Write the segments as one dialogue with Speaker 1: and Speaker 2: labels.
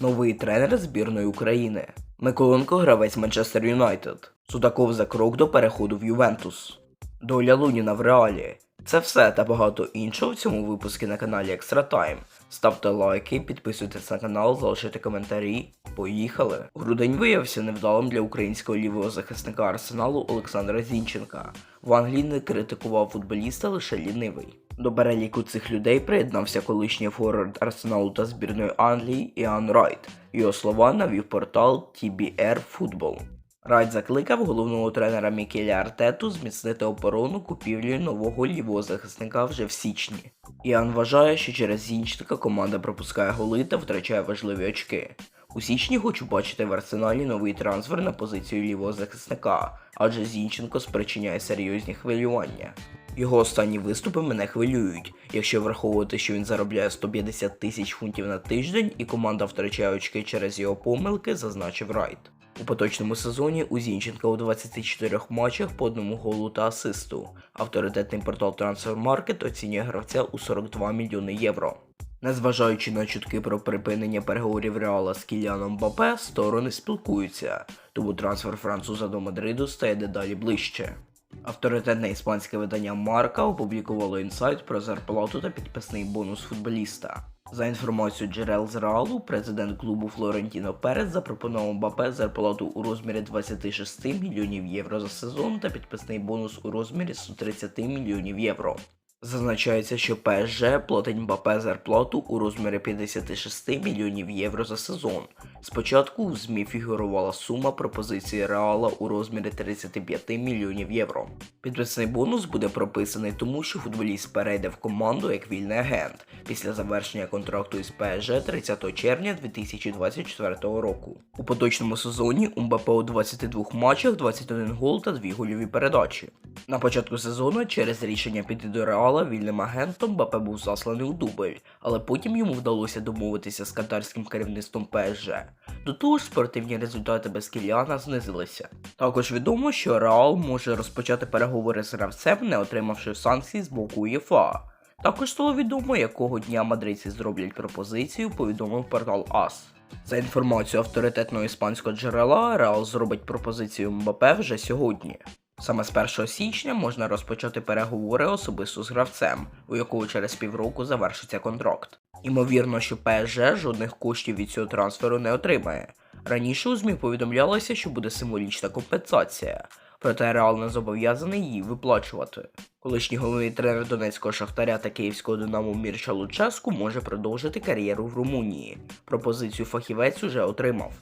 Speaker 1: Новий тренер збірної України. Миколенко гравець Манчестер Юнайтед. Судаков за крок до переходу в Ювентус. Доля Луніна в реалі. Це все та багато іншого в цьому випуску на каналі Extra Time. Ставте лайки, підписуйтесь на канал, залишайте коментарі. Поїхали! Грудень виявився невдалим для українського лівого захисника Арсеналу Олександра Зінченка. В Англії не критикував футболіста лише лінивий. До переліку цих людей приєднався колишній форвард Арсеналу та збірної Англії Іан Райт. Його слова навів портал TBR Football. Райт закликав головного тренера Мікеля Артету зміцнити оборону купівлею нового лівого захисника вже в січні. Іан вважає, що через Зінченка команда пропускає голи та втрачає важливі очки. У січні хочу бачити в арсеналі новий трансфер на позицію лівого захисника, адже Зінченко спричиняє серйозні хвилювання. Його останні виступи мене хвилюють, якщо враховувати, що він заробляє 150 тисяч фунтів на тиждень і команда втрачає очки через його помилки, зазначив Райт. У поточному сезоні у Зінченка у 24 матчах по одному голу та асисту. Авторитетний портал Transfermarkt оцінює гравця у 42 мільйони євро. Незважаючи на чутки про припинення переговорів Реала з Кіліаном Бапе, сторони спілкуються, тому трансфер француза до Мадриду стає дедалі ближче. Авторитетне іспанське видання Марка опублікувало інсайт про зарплату та підписний бонус футболіста. За інформацією джерел з Реалу, президент клубу Флорентіно Перес запропонував Мбапе зарплату у розмірі 26 мільйонів євро за сезон та підписний бонус у розмірі 130 мільйонів євро. Зазначається, що ПСЖ платить Мбапе зарплату у розмірі 56 мільйонів євро за сезон. Спочатку в ЗМІ фігурувала сума пропозиції Реала у розмірі 35 мільйонів євро. Підписний бонус буде прописаний тому, що футболіст перейде в команду як вільний агент після завершення контракту із ПСЖ 30 червня 2024 року. У поточному сезоні Мбапе у 22 матчах 21 гол та 2 гольові передачі. На початку сезону через рішення піти до Реала вільним агентом Мбапе був засланий у дубль, але потім йому вдалося домовитися з катарським керівництвом ПСЖ. До того ж, спортивні результати без Кіліана знизилися. Також відомо, що Реал може розпочати переговори з гравцем, не отримавши санкцій з боку УЄФА. Також стало відомо, якого дня мадридці зроблять пропозицію, повідомив портал АС. За інформацією авторитетного іспанського джерела, Реал зробить пропозицію Мбапе вже сьогодні. Саме з 1 січня можна розпочати переговори особисто з гравцем, у якого через півроку завершиться контракт. Імовірно, що ПСЖ жодних коштів від цього трансферу не отримає. Раніше у ЗМІ повідомлялося, що буде символічна компенсація, проте Реал не зобов'язаний її виплачувати. Колишній головний тренер Донецького Шахтаря та Київського Динамо Мірча Луческу може продовжити кар'єру в Румунії. Пропозицію фахівець уже отримав.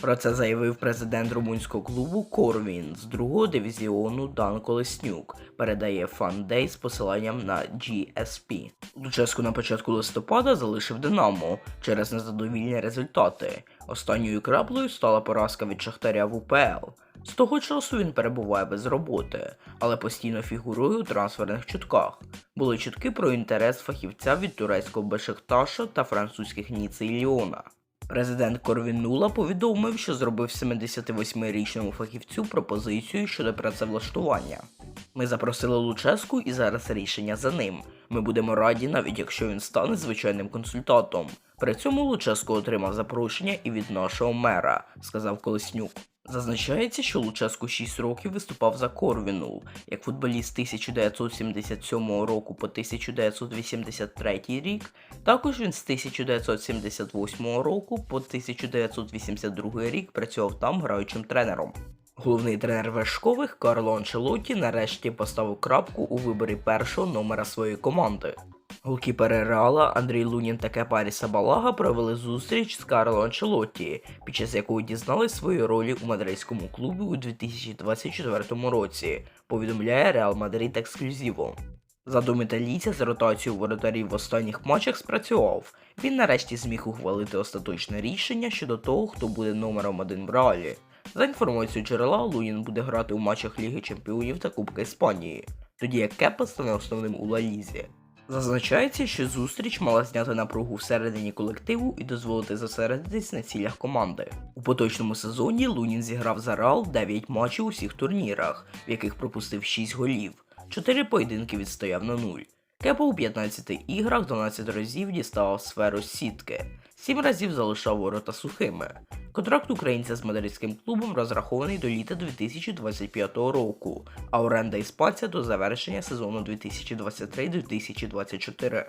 Speaker 1: Про це заявив президент румунського клубу Корвін з другого дивізіону Дан Колеснюк. Передає Фандей з посиланням на GSP. Луческу на початку листопада залишив Динамо через незадовільні результати. Останньою краплею стала поразка від Шахтаря в УПЛ. З того часу він перебуває без роботи, але постійно фігурує у трансферних чутках. Були чутки про інтерес фахівця від турецького Бешикташа та французьких Ніци і Ліона. Президент Корвінула повідомив, що зробив 78-річному фахівцю пропозицію щодо працевлаштування. Ми запросили Луческу і зараз рішення за ним. Ми будемо раді, навіть якщо він стане звичайним консультантом. При цьому Луческо отримав запрошення і від нашого мера, сказав Колеснюк. Зазначається, що Луческо 6 років виступав за Корвінул як футболіст 1977 року по 1983 рік. Також він з 1978 року по 1982 рік працював там граючим тренером. Головний тренер вершкових Карло Анчелотті нарешті поставив крапку у виборі першого номера своєї команди. Голкіпери Реала Андрій Лунін та Кепарі Сабалага провели зустріч з Карло Анчелотті, під час якої дізнались свої ролі у мадридському клубі у 2024 році, повідомляє Реал Мадрид ексклюзиво. Задум італійця з ротацією воротарів в останніх матчах спрацював. Він нарешті зміг ухвалити остаточне рішення щодо того, хто буде номером один в Реалі. За інформацією джерела, Лунін буде грати у матчах Ліги Чемпіонів та Кубка Іспанії, тоді як Кепа стане основним у Ла Лізі. Зазначається, що зустріч мала зняти напругу всередині колективу і дозволити зосередитись на цілях команди. У поточному сезоні Лунін зіграв за Реал 9 матчів у всіх турнірах, в яких пропустив 6 голів, 4 поєдинки відстояв на 0. Кепа у 15 іграх 12 разів діставав сферу сітки. Сім разів залишав ворота сухими. Контракт українця з мадридським клубом розрахований до літа 2025 року, а оренда іспанця до завершення сезону 2023-2024.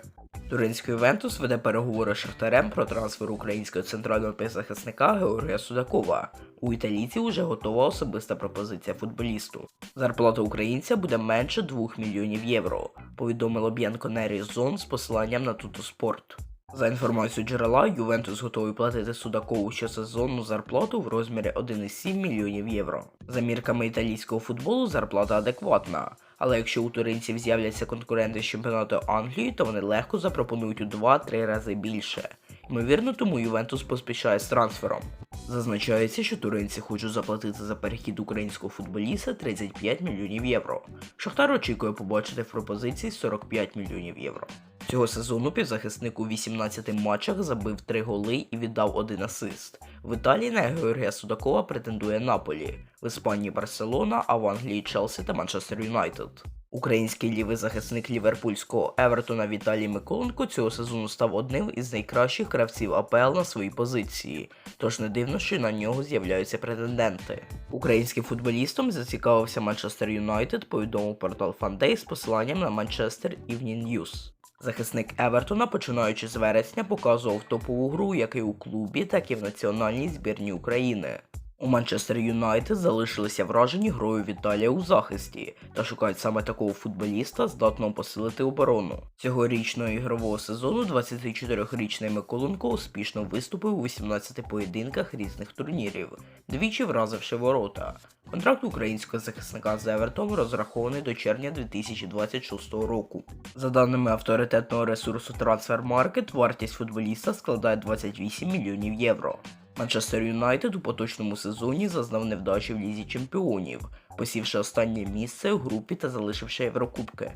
Speaker 1: Туринський Ювентус веде переговори з Шахтарем про трансфер українського центрального півзахисника Георгія Судакова. У італійців уже готова особиста пропозиція футболісту. Зарплата українця буде менше 2 мільйонів євро, повідомило Б'янконері Зон з посиланням на Тутоспорт. За інформацією джерела, Ювентус готовий платити Судакову щосезонну зарплату в розмірі 1,7 мільйонів євро. За мірками італійського футболу зарплата адекватна, але якщо у туринців з'являться конкуренти з чемпіонату Англії, то вони легко запропонують у 2-3 рази більше. Ймовірно, тому Ювентус поспішає з трансфером. Зазначається, що туринці хочуть заплатити за перехід українського футболіста 35 мільйонів євро. Шахтар очікує побачити в пропозиції 45 мільйонів євро. Цього сезону півзахисник у 18 матчах забив 3 голи і віддав один асист. В Італії на Георгія Судакова претендує Наполі, в Іспанії Барселона, а в Англії Челсі та Манчестер Юнайтед. Український лівий захисник ліверпульського Евертона Віталій Миколенко цього сезону став одним із найкращих гравців АПЛ на своїй позиції, тож не дивно, що на нього з'являються претенденти. Українським футболістом зацікавився Манчестер Юнайтед, повідомив портал Фандей з посиланням на Манчестер Evening News. Захисник Евертона, починаючи з вересня, показував топову гру як і у клубі, так і в національній збірні України. У Манчестер Юнайтед залишилися вражені грою Віталія у захисті та шукають саме такого футболіста, здатного посилити оборону. Цьогорічного ігрового сезону 24-річний Миколенко успішно виступив у 18 поєдинках різних турнірів, двічі вразивши ворота. Контракт українського захисника з Евертом розрахований до червня 2026 року. За даними авторитетного ресурсу Transfermarkt, вартість футболіста складає 28 мільйонів євро. Манчестер Юнайтед у поточному сезоні зазнав невдачі в лізі чемпіонів, посівши останнє місце у групі та залишивши Єврокубки.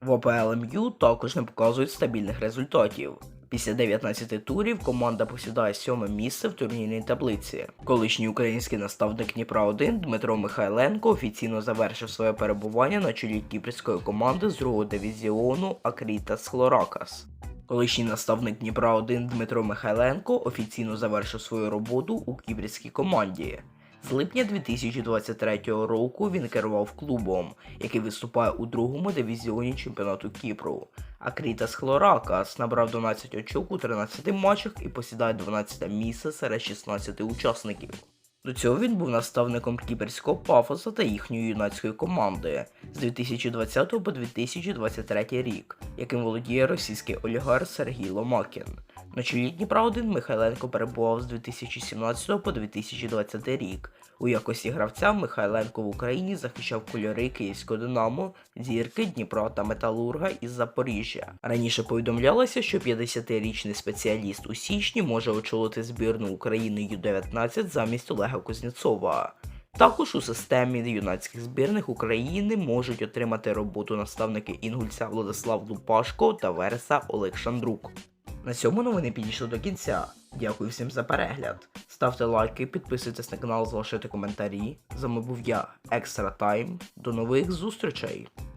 Speaker 1: В ОПЛ-МЮ також не показують стабільних результатів. Після 19 турів команда посідає сьоме місце в турнірній таблиці. Колишній український наставник Дніпра 1 Дмитро Михайленко офіційно завершив своє перебування на чолі кіпрської команди з другого дивізіону Акрітас Хлоракас. Колишній наставник Дніпра 1 Дмитро Михайленко офіційно завершив свою роботу у кіпрській команді. З липня 2023 року він керував клубом, який виступає у другому дивізіоні чемпіонату Кіпру. А Крітас Хлоракас набрав 12 очок у 13 матчах і посідає 12 місце серед 16 учасників. До цього він був наставником кіперського пафоса та їхньої юнацької команди з 2020 по 2023 рік, яким володіє російський олігарх Сергій Ломакін. На чолі Дніпра 1 Михайленко перебував з 2017 по 2020 рік. У якості гравця Михайленко в Україні захищав кольори Київського Динамо, зірки Дніпра та Металурга із Запоріжжя. Раніше повідомлялося, що 50-річний спеціаліст у січні може очолити збірну України Ю-19 замість Олега Кузнєцова. Також у системі юнацьких збірних України можуть отримати роботу наставники інгульця Владислав Лупашко та Вереса Олег Шандрук. На цьому новини підійшли до кінця. Дякую всім за перегляд. Ставте лайки, підписуйтесь на канал, залишайте коментарі. З вами був я, Екстра Тайм. До нових зустрічей!